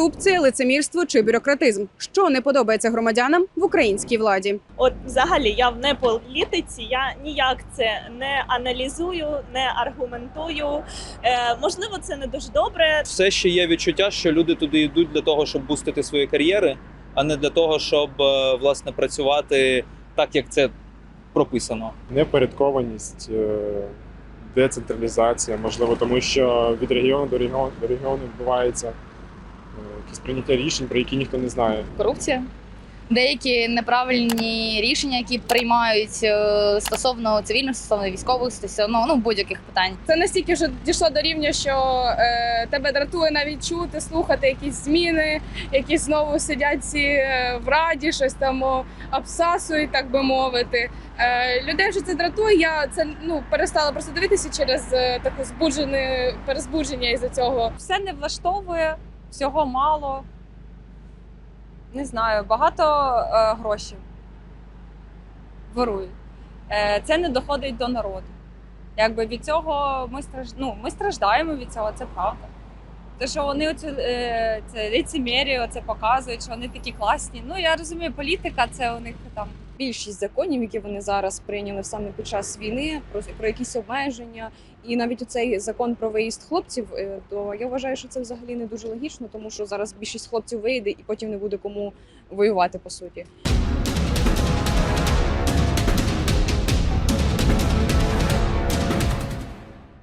корупція, лицемірство чи бюрократизм. Що не подобається громадянам в українській владі? От взагалі я в не політиці, я ніяк це не аналізую, не аргументую. Е, можливо, це не дуже добре. все ще є відчуття, що люди туди йдуть для того, щоб бустити свої кар'єри, а не для того, щоб е, власне працювати так, як це прописано. непорядкованість, е, децентралізація, можливо, тому що від регіону до регіону, до регіону відбувається якісь прийняття рішень, про які ніхто не знає. корупція. Деякі неправильні рішення, які приймають е, стосовно цивільних, стосовно військових, стосовно ну будь-яких питань. Це настільки вже дійшло до рівня, що е, тебе дратує навіть чути, слухати якісь зміни, які знову сидять ці е, в раді, щось там обсасують, так би мовити. Е, людей вже це дратує. Я це ну перестала просто дивитися через е, таке збуджене перезбудження із-за цього. все не влаштовує, всього мало. Не знаю, багато е, грошей ворують. Е, це не доходить до народу. Якби від цього ми страж... ну, ми страждаємо від цього, це правда. Те, що вони оцю, е, це лицемірі, це показують, що вони такі класні. Ну я розумію, політика це у них там більшість законів, які вони зараз прийняли саме під час війни, про, про якісь обмеження, і навіть оцей закон про виїзд хлопців, е, то я вважаю, що це взагалі не дуже логічно, тому що зараз більшість хлопців вийде і потім не буде кому воювати по суті.